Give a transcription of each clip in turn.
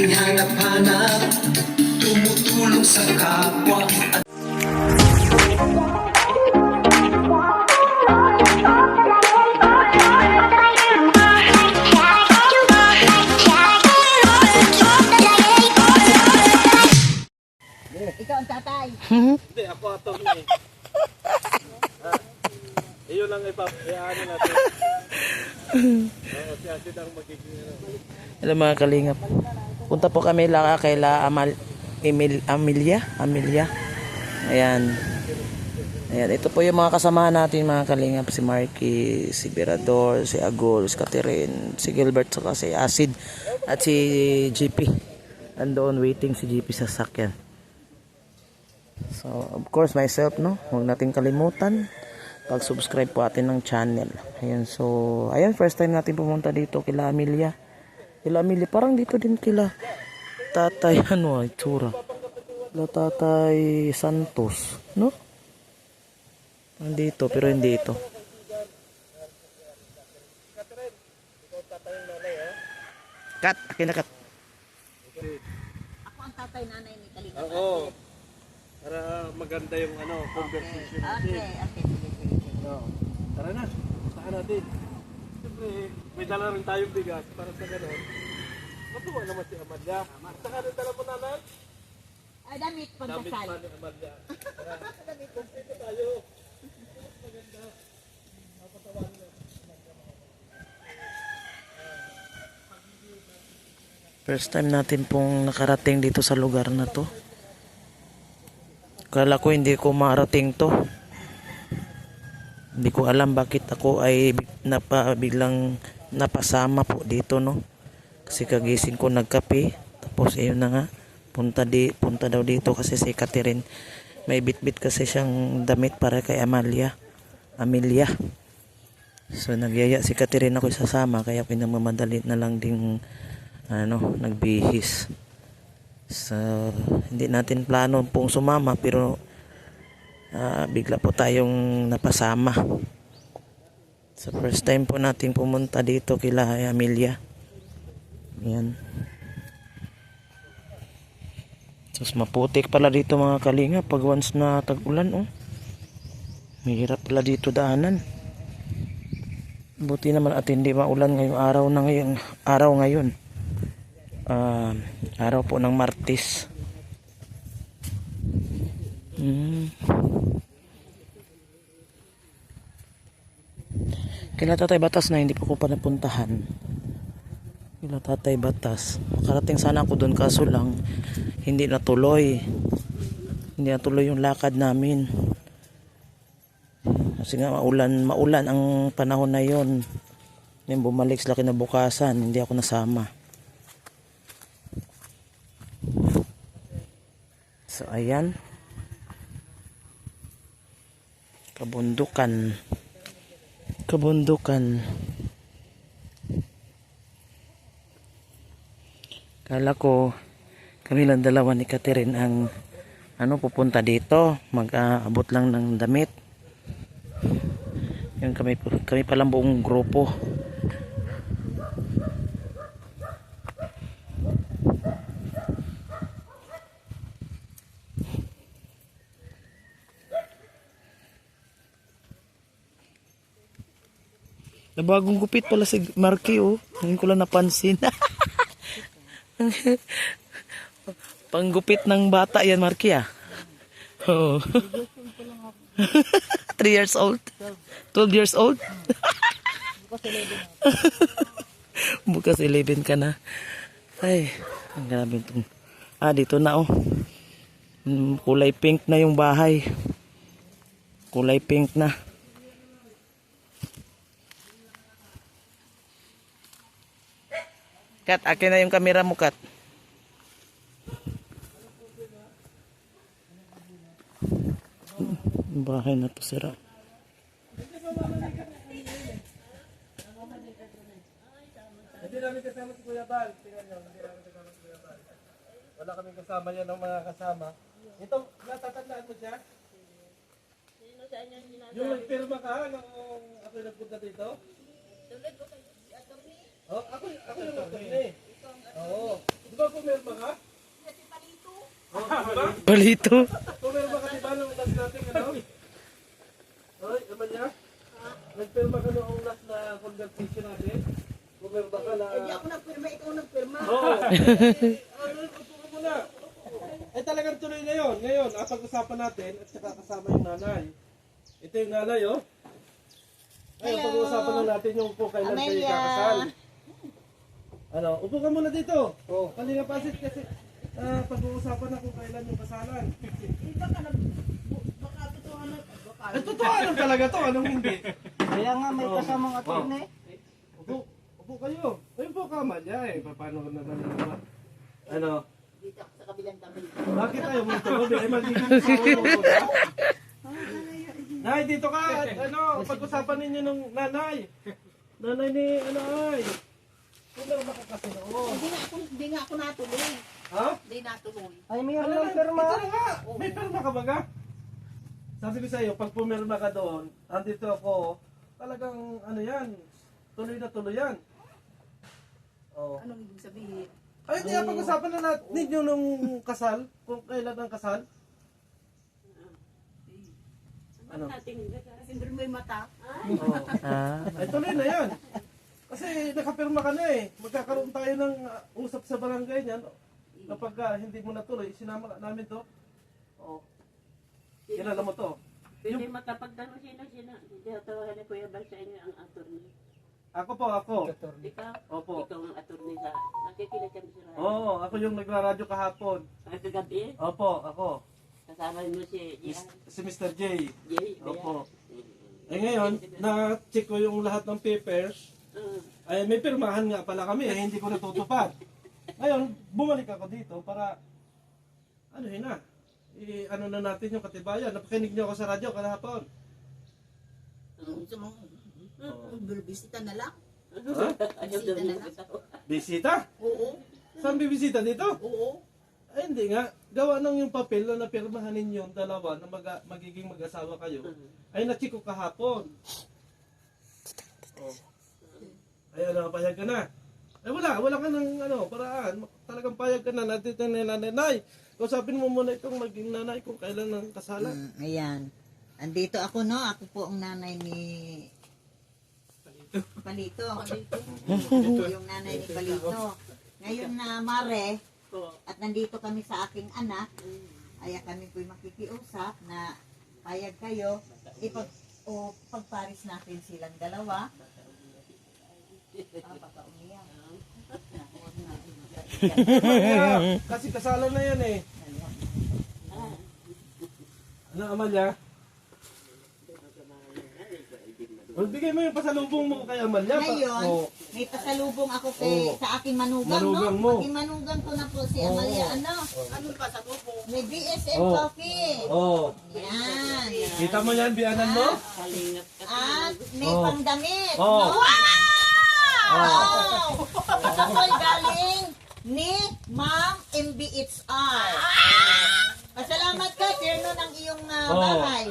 aking hanap-hanap Tumutulong sa kapwa at Ikaw ang tatay. Hindi, ako ato ni. Ah, Iyon lang ipapayaan natin. Oo, si Asid ang magiging. Hello mga kalingap. Punta po kami lang kay La Amal Emil Amelia, Amelia. Ayan. Ayan, ito po yung mga kasamahan natin mga kalingap si Marky, si Berador, si Agol, si Catherine, si Gilbert saka si Acid at si GP. Andoon waiting si GP sa sakyan. So, of course myself no, huwag natin kalimutan pag-subscribe po atin ng channel. Ayan, so, ayan, first time natin pumunta dito kila Amelia. Kila Amelia, parang dito din kila Tatay, ano, ay tsura. Kila Tatay Santos, no? Nandito, pero hindi ito. Kat, akin na kat. Ako ang tatay nanay ni Kalinga. Oo. Para maganda yung ano, conversation natin. Okay, okay. Sige. Oo. Tara na, saan natin. Siyempre, may dala rin tayong bigas para sa ganun. Matuwa naman si Amadya. Saka rin dala mo nanay. Ay, damit Damit pagkasal. pa ni Amadya. Tara, kumpito tayo. First time natin pong nakarating dito sa lugar na to. Kala ko hindi ko marating to. Hindi ko alam bakit ako ay napa, biglang napasama po dito no. Kasi kagising ko nagkape. Tapos ayun na nga. Punta, di, punta daw dito kasi si Catherine. May bit-bit kasi siyang damit para kay Amalia. Amelia. So nagyaya si Catherine ako sasama kaya pinamamadali na lang ding ano, nagbihis. So, hindi natin plano pong sumama pero ah, bigla po tayong napasama. So, first time po natin pumunta dito kila Amelia. Yan. Tapos maputik pala dito mga kalinga pag once na tag-ulan oh. Mahirap pala dito daanan. Buti naman at hindi maulan ngayong araw na ngayong araw ngayon. Ah, araw po ng Martes. Kila Tatay Batas na hindi pa ko pa napuntahan. Kila Tatay Batas. Makarating sana ako doon kaso lang hindi natuloy. Hindi natuloy yung lakad namin. Kasi nga maulan, maulan ang panahon na yon. Yung bumalik sila kinabukasan, hindi ako nasama. So ayan. Kabundukan. Kabundukan. Kala ko kami lang dalawa ni Catherine ang ano pupunta dito, mag-aabot lang ng damit. Yung kami kami pa lang buong grupo. Nabagong gupit pala si Marky oh. Ngayon ko lang napansin. Panggupit ng bata yan Marky ah. Oo. 3 years old. 12 years old. Bukas 11 ka na. Ay, ang grabe itong. Ah, dito na oh. Mm, Kulay pink na yung bahay. Kulay pink na. Kat, akin na yung kamera mo, Kat. Bahay na to, sira. Hindi namin kasama si Kuya Bal. Tingnan nyo, hindi namin kasama si Kuya Bal. Wala kaming kasama yan ng mga kasama. Ito, natatandaan mo siya? Yung nagpirma ka nung ako nagpunta dito? Oh, ako, ako yung attorney. Oo. Di ba pumirma ka? Oh, di ba? Balito. Pumirma ka di ba nung last natin ano? Ay, naman niya? Nagpirma ka noong last na conversation natin? Pumirma ka na... Hindi ako nagpirma, ikaw nagpirma. Oo. Ano, upo ka muna. Eh talagang tuloy na yun. Ngayon, ang pag-usapan natin at saka kasama yung nanay. Ito yung nanay, oh. Ngayon, pag-uusapan na natin yung kung kailan kayo kakasal. Ano, upo ka muna dito. Oh, kanina pasit kasi ah, pag-uusapan na kung kailan yung kasalan. Eh, totoo lang talaga to, anong hindi? Kaya nga may kasamang attorney. Upo, upo kayo. Ayun po ka, Amalia eh. Paano ka na naman? Ano? Dito ako sa kabilang tabi. Bakit tayo mo ito? Solo ko ba? Nay, dito ka. Ano, pag-usapan ninyo nung nanay. Nanay ni, ano ay. Meron ba ka kasi noon? Hindi nga ako, hindi nga ako natuloy. Ha? Hindi natuloy. Ay, mayroon Ano ng perma. ito na nga. May perma ka ba ka? Sabi ko sa iyo, pag pumirma ka doon, andito ako, talagang ano yan, tuloy na tuloy yan. Oh. Anong ibig sabihin? Ay, hindi, pag-usapan na natin ninyo nung kasal, kung kailan ang kasal. Ano? Kasi hindi mo yung mata. Oo. Ah. Ay, tuloy na yan. Kasi nakapirma ka na eh. Magkakaroon tayo ng uh, usap sa barangay niyan. Kapag uh, hindi mo natuloy, sinama namin to. Oo. Kilala mo to. Pwede makapagtanong sino sino. Tatawagan ni Kuya Bal sa inyo ang attorney. Ako po, ako. Ikaw? Opo. Ikaw ang attorney sa... Nakikinig kami sa radyo. Oo, ako yung nagraradyo kahapon. Ang kagabi, Opo, ako. kasama mo si Jian. Si Mr. J. Yan? Opo. Eh ngayon, na-check ko yung lahat ng papers. Ay, may pirmahan nga pala kami, eh, hindi ko natutupad. Ngayon, bumalik ako dito para, ano yun na, i ano na natin yung katibayan. Napakinig niyo ako sa radyo kahapon. Gusto mo, Oo. bisita na lang? Ha? Mag-asawa. Bisita? Oo. Saan bibisita dito? Oo. Ay, hindi nga. Gawa nang yung papel na napirmahan ninyo yung dalawa na mag- magiging mag-asawa kayo. Ay, na-check ko kahapon. Oh. Ay, ano, payag ka na. Ay, wala. Wala ka ng ano, paraan. Talagang payag ka na. Nandito na nanay. Nay, kausapin mo muna itong maging nanay kung kailan ang kasalan. Mm, ayan. Andito ako, no? Ako po ang nanay ni... Palito. Palito. Ako po yung nanay ni Palito. Ngayon na, Mare, at nandito kami sa aking anak, ay kami po'y makikiusap na payag kayo, ipag, o pagparis natin silang dalawa. Ah. Kaya, kasi kasalan na yan eh. Ano, Amalia? Well, bigay mo yung pasalubong mo kay Amalia. pa- Ngayon, Oh. may pasalubong ako kay Oo. sa aking manugang, Manugang no? mo. Aking manugang ko na po si Amalia, ano? Anong pa sa tubo? May BSM Oo. coffee. Oh. Yan. Kita mo yan, biyanan mo? Kalingap ka. At may pangdamit. Oo. no? Wow! Ito po'y galing ni Ma'am MBHR. Pasalamat ka, Tierno, ng iyong ah, Oo. bahay.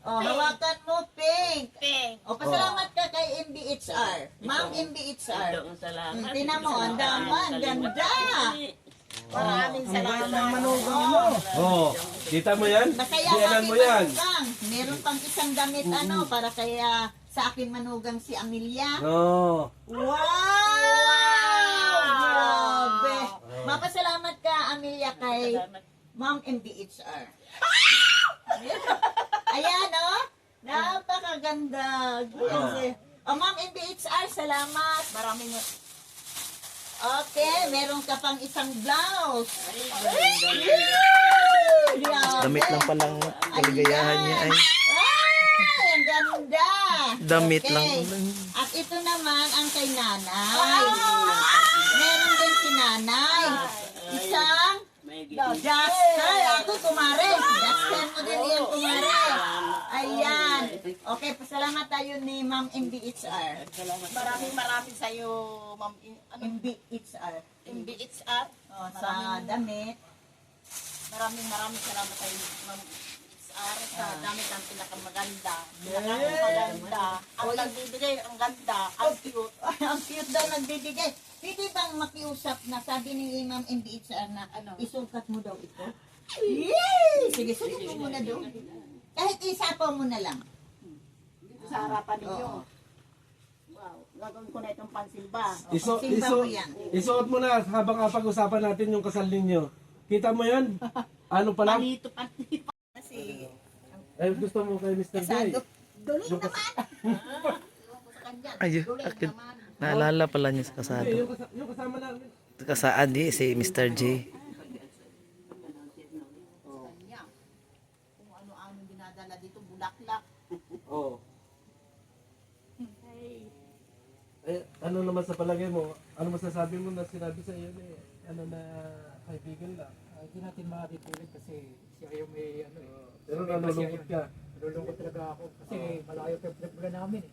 Oh, hawakan mo, Pink. Pink. O, pasalamat ka kay MBHR. Ma'am MBHR. Ang salamat. Mm, Tingnan mo, ang dama, ang ganda. Maraming salamat. Oh. Kita mo yan? Masaya kami mo yan. manugang. Meron pang isang damit ano para kaya sa akin manugang si Amelia. Oh. Wow! Grabe. Mapasalamat ka Amelia kay Ma'am MBHR. Ayan oh. Napakaganda. Grabe. Oh, Ma'am MBHR, salamat. Maraming Okay, meron ka pang isang blouse. Damit lang palang kaligayahan niya ay. Ang ganda. Damit Okay. lang. At ito naman ang kay nanay. Meron din si nanay. Isang duster. Ako, kumare. Duster mo din yan, kumare. Ayan. Okay, pasalamat tayo ni Ma'am MBHR. Maraming maraming sa'yo, ma'am. Ano? MBHR. MBHR. Oh, sa damit. Maraming maraming salamat sa'yo, ma'am. Aras sa dami kang pinakamaganda. Pinakamaganda. Ang nagbibigay, ang ganda, ang cute. Ang cute daw nagbibigay. Pwede bang makiusap na sabi ni Imam MBHR na Ano? isukat mo daw ito? Yay! Sige, sukat mo muna doon. Kahit isapaw mo na lang. Dito sa harapan ninyo. Oo. Wow, gagawin ko na itong pansilba. Iso, Simba iso, mo yan. isuot mo na habang pag-usapan natin yung kasal ninyo. Kita mo yan? Ano pa lang? Panito, panito. Kasi, Eh, gusto mo kay Mr. J. kasado. Duling Yung naman. Akin. naman. Naalala pala niya sa kasado. yung, kasa- yung kasama namin. Kasaan di si Mr. J. Kung ano-ano dinadala dito, bulaklak. Oo. Eh, ano naman sa palagay mo? Ano masasabi mo na sinabi sa iyo ni ano na kaibigan lang? Ah, Hindi natin makakituloy kasi siya yung may ano eh. Pero May nalulungkot pasya ka. yun. Nalulungkot talaga ako kasi malayo pa yung pinagmula namin eh.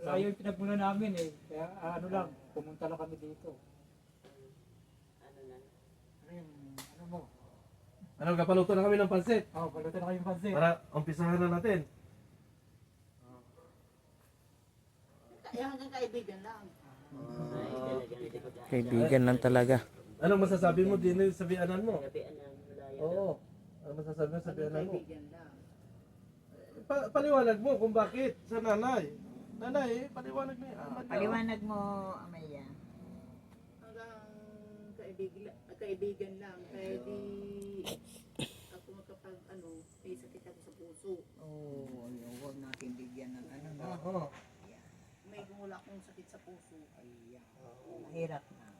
Malayo yung pinagmula namin eh. Kaya ah, ano lang, pumunta lang kami dito. Ano yung, ano mo? Ano, kapaluto na kami ng pansit. Oh, balutan na kayong pansin. Para umpisahan na natin. Kaya hanggang kaibigan lang. Kaibigan lang talaga. Ano masasabi mo din sa biyanan mo? Oo. Ano masasabi mo sa biyanan mo? Kaibigan lang. Pa- paliwanag mo kung bakit sa nanay. Nanay, paliwanag mo yung ama niya. Paliwanag mo, Amaya. Hanggang kaibigan, kaibigan lang. Kaya di ako makapag ano, may sakit ako sa puso. Oo, oh, huwag natin bigyan ng ano, no? Oo. May wala akong sakit sa puso. Mahirap na.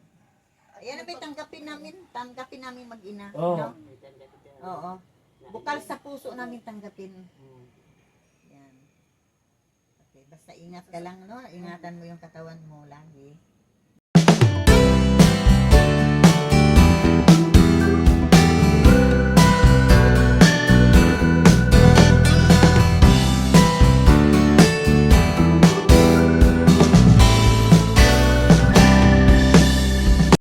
Ayan na ba, tanggapin namin, tanggapin namin mag-ina. Oo. No? Oo. Bukal sa puso namin tanggapin. Yan. Okay, basta ingat ka lang, no? Ingatan mo yung katawan mo lagi.